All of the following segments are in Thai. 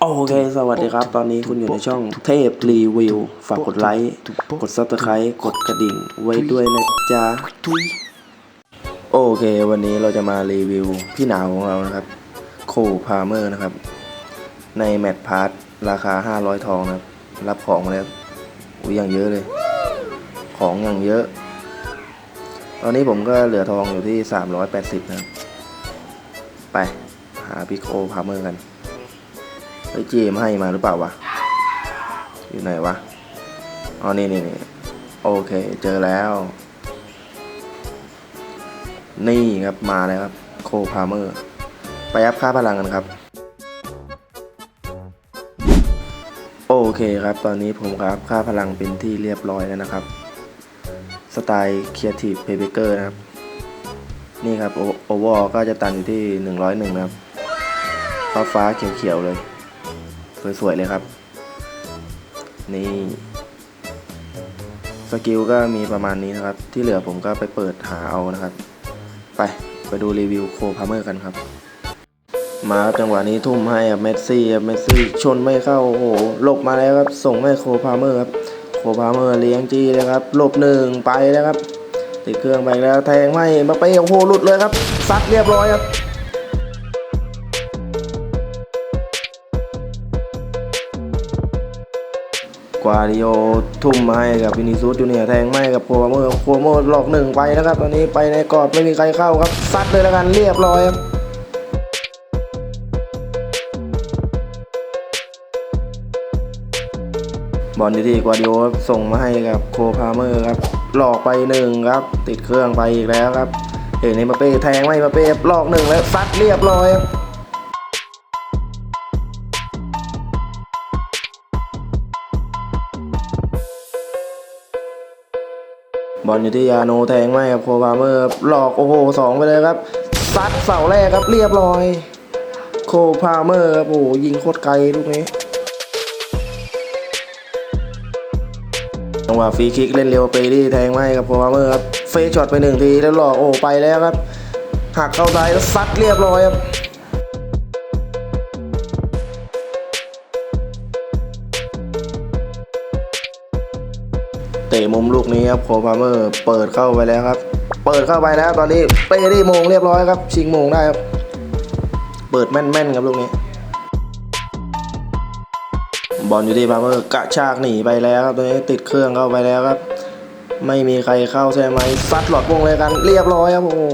โอเค สวัสดีครับ ตอนนี้คุณอยู่ในช่องเทพรีวิว ฝากกดไลค์ กดซับสไครต์กดกระดิ่งไว้ด้วยนะจ๊ะ โอเค วันนี้เราจะมารีวิวพี่หนาวของเรานะครับ โคพาเมอร์นะครับ ในแมตช์พาร์ทราคา 500 ทองนะครับ รับของมาแล้วอุ้ยอย่างเยอะเลย ของอย่างเยอะ ตอนนี้ผมก็เหลือทองอยู่ที่ 380 นะครับ ไป หาพี่โคพาเมอร์กัน เฮ้เจมให้มาหรือเปล่าวะ อยู่ไหนวะ อ๋อ นี่นี่นี่โอเค เจอแล้ว นี่ครับมาแล้วครับ โคพาเมอร์ ไปอัพค่าพลังกันครับ โอเคครับ ตอนนี้ผมครับค่าพลังเป็นที่เรียบร้อยแล้วนะครับ สไตล์ Creative Playmaker นะครับ นี่ครับ โอเวอร์ก็จะตันอยู่ที่ 101 นะครับ ฟ้าฟ้าเขียวๆเลย สวยๆเลยครับ นี่สกิลก็มีประมาณนี้นะครับ ที่เหลือผมก็ไปเปิดหาเอานะครับ ไปไปดูรีวิวโคพาเมอร์กันครับ มาครับจังหวะนี้ทุ่มให้กับเมสซี่ครับเมสซี่ชนไม่เข้าโอ้โหหลบมาแล้วครับ ส่งให้โคพาเมอร์ครับโคพาเมอร์เลี้ยงจี้เลยครับหลบหนึ่งไปแล้วครับติดเครื่องไปแล้วแทงไม่มาเป้โอ้โหหลุดเลยครับซัดเรียบร้อยครับ วาดิโอทุ่มมาให้กับวินิซูสจูเนียแทงไม่กับโคเมอร์โคเมอร์หลอกหนึ่งไปนะครับตอนนี้ไปในกรอบไม่มีใครเข้าครับซัดเลยแล้วกันเรียบร้อยครับบอลอยู่ที่กวาดิโอส่งมาให้กับโคพาเมอร์ครับหลอกไปหนึ่งครับ ติดเครื่องไปอีกแล้วครับเห็นในมาเป้แทงไม่มาเป้หลอกหนึ่งแล้วซัดเรียบร้อยครับ บอลอยู่ที่ยาโนแทงไม่ครับโคพาเมอร์หลอกโอ้โหสองไปเลยครับซัดเสาแรกครับเรียบร้อย โคพาเมอร์ครับโอ้ยิงโคตรไกลลูกนี้จังหวะฟรีคิกเล่นเร็วไปที่แทงไม่ครับโคพาเมอร์ครับเฟซช็อตไปหนึ่งทีแล้วหลอกโอ้ไปแล้วครับหักเข้าซ้ายแล้วซัดเรียบร้อยครับะมุมลูกนี้ครับโคพาเมอร์เปิดเข้าไปแล้วครับ เปิดเข้าไปแล้วตอนนี้เปรี่มงเรียบร้อยครับ ชิงมงได้ครับ เปิดแม่นๆครับลูกนี้ บอลอยู่ที่พาเมอร์กระชากหนีไปแล้วครับตอนนี้ติดเครื่องเข้าไปแล้วครับ ไม่มีใครเข้าใช่ไหมซัดหลอดวงเลยกัน เรียบร้อยครับโอ้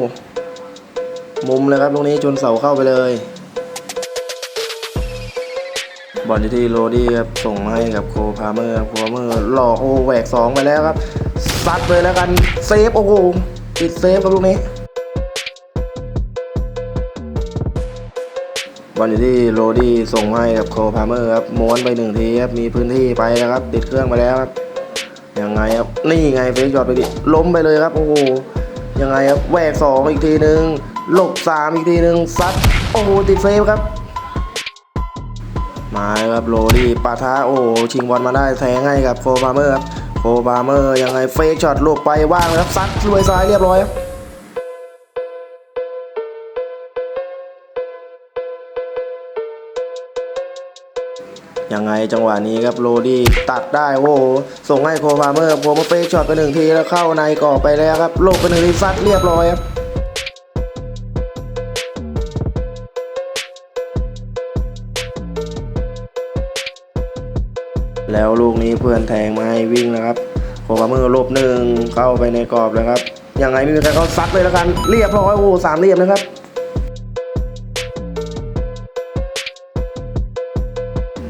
มุมเลยครับลูกนี้จนเสาเข้าไปเลย อลอยู่ที่โรดี้ครับส่งมาให้กับโคพาเมอร์ครับโคพาเมอร์หลอกโอแหวกสองไปแล้วครับซัดเลยแล้วกันเซฟโอ้โหติดเซฟครับลูกนี้บอลอยู่ที่โรดี้ส่งให้กับโคพาเมอร์ครับม้วนไปหนึ่งทีครับมีพื้นที่ไปแล้วครับ ติดเครื่องไปแล้วครับยังไงครับนี่ไงเฟซยอดไปดิล้มไปเลยครับโอ้โหยังไงครับแหวกสองอีกทีหนึ่งหลบสามอีกทีหนึ่งซัดโอ้โหติดเซฟครับ มาครับโรดี้ปาท้าโอ้ชิงบอลมาได้แทงให้กับโคบาร์เมอร์ครับโคบาร์เมอร์ยังไงเฟกช็อตลูกไปว่างครับซัดลุยซ้ายเรียบร้อยครับยังไงจังหวะนี้ครับโรดี้ตัดได้โอ้ส่งให้โคบาเมอร์โคมาเฟกช็อตไปหนึ่งทีแล้วเข้าในกรอไปแล้วครับโลกไปหนึ่งทีซัดเรียบร้อยครับ แล้วลูกนี้เพื่อนแทงมาให้วิ่งนะครับโคบาเมอร์ลบหนึ่งเข้าไปในกรอบเลยครับ ยังไงไม่มีใครเขาซัดเลยแล้วกัน เรียบร้อยโอ้สามเรียบนะครับ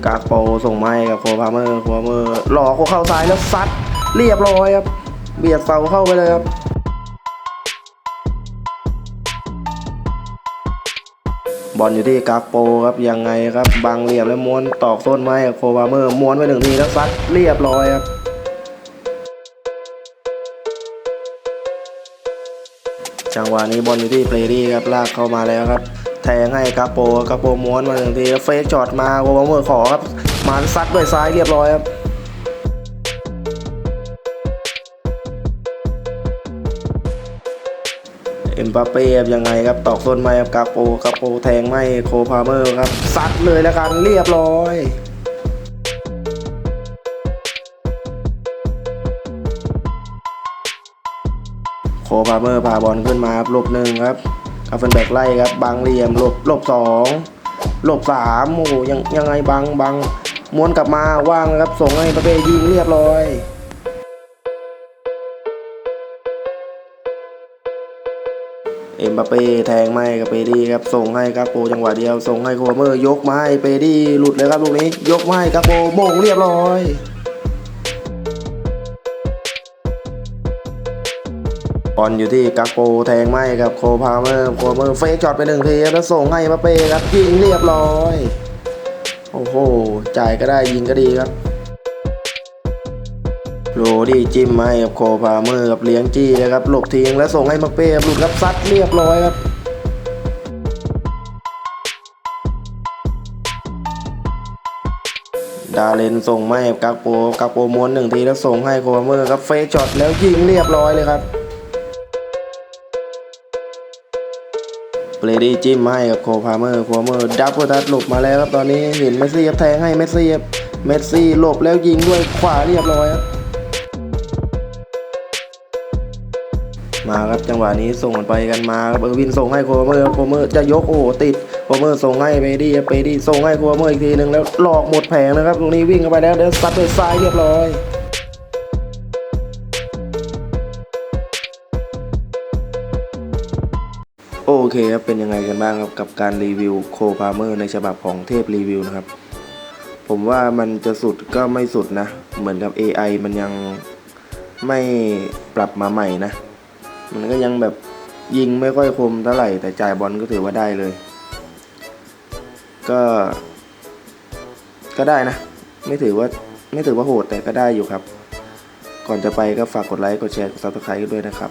กากโปส่งไม้กับโคพาเมอร์โคพาเมอร์หลอกเขาเข้าซ้ายแล้วซัด เรียบร้อยครับ เบียดเสาเข้าไปเลยครับ อลอยู่ที่กาโปครับยังไงครับบังเหลี่ยมแล้วม้วนตอกส้นไม้โคบาเมอร์ม้วนไปหนึ่งทีแล้วซัดเรียบร้อยครับจังหวะนี้บอลอยู่ที่เปรดี้ครับลากเข้ามาแล้วครับ แทงให้กาโปกาโปม้วนมาหนึ่งทีแล้วเฟกช็อตมาโคบาเมอร์ขอครับมาซัดด้วยซ้ายเรียบร้อยครับ เอ็มบัปเป้ยังไงครับตอกส้นไม้ครับกาโปกาโปแทงไม่โคพาเมอร์ครับซัดเลยแล้วกันเรียบร้อยโคพาเมอร์พาบอลขึ้นมาครับหลบหนึ่งครับกาเฟนแบกไล่ครับบังเหลี่ยมหลบหลบสองหลบสามโอ้ยังยังไงบังบังม้วนกลับมาว่างครับส่งให้ปาเป้ยิงเรียบร้อย เอ็มบัปเป้แทงไม่กับเปดี้ครับส่งให้กาโปจังหวะเดียวส่งให้โคเมอร์ยกไม้เปดี้หลุดเลยครับลูกนี้ ยกไมาให้กาโปโมงเรียบร้อยบอลอยู่ที่กักโปแทงไม่กับโคพาเมอร์โคเมอร์เฟกช็อตไปหนึ่งทีแล้วส่งให้มาเป้ครับยิงเรียบร้อย โอ้โหจ่ายก็ได้ยิงก็ดีครับ โรดี้จิ้มให้กับโคพาเมอร์กับเลี้ยงจี้นะครับหลบทิ้งแล้วส่งให้มาเป้ครับหลุดครับซัดเรียบร้อยครับดาเลนส่งไม่กับกักโปกักโปม้วนหนึ่งทีแล้วส่งให้โคพาเมอร์ครับเฟกช็อตแล้วยิงเรียบร้อยเลยครับเบรดี้จิ้มให้กับโคพาเมอร์โคพาเมอร์ดับเบิลทัชหลบมาแล้วครับตอนนี้เห็นเมสซี่ครับแทงให้เมสซี่ครับเมสซี่หลบแล้วยิงด้วยขวาเรียบร้อยครับ มาครับจังหวะนี้ส่งไปกันมาครับเออร์วินส่งให้โคพาเมอร์โคเมอร์จะยกโอ้ติดโคเมอร์ส่งให้เบดี้เบดี้ส่งให้โคเมอร์อีกทีหนึ่งแล้วหลอกหมดแผงนะครับตรงนี้วิ่งเข้าไปแล้วเดี๋ยวซัดด้วยซ้ายเรียบร้อยโอเคครับเป็นยังไงกันบ้างครับกับการรีวิวโคพาเมอร์ในฉบับของเทพรีวิวนะครับ ผมว่ามันจะสุดก็ไม่สุดนะ เหมือนกับ AI มันยังไม่ปรับมาใหม่นะ มันก็ยังแบบยิงไม่ค่อยคมเท่าไหร่แต่จ่ายบอลก็ถือว่าได้เลย ก็ ก็ได้นะ ไม่ถือว่าไม่ถือว่าโหดแต่ก็ได้อยู่ครับ ก่อนจะไปก็ฝากกดไลค์กดแชร์กดซับสไครต์ด้วยนะครับ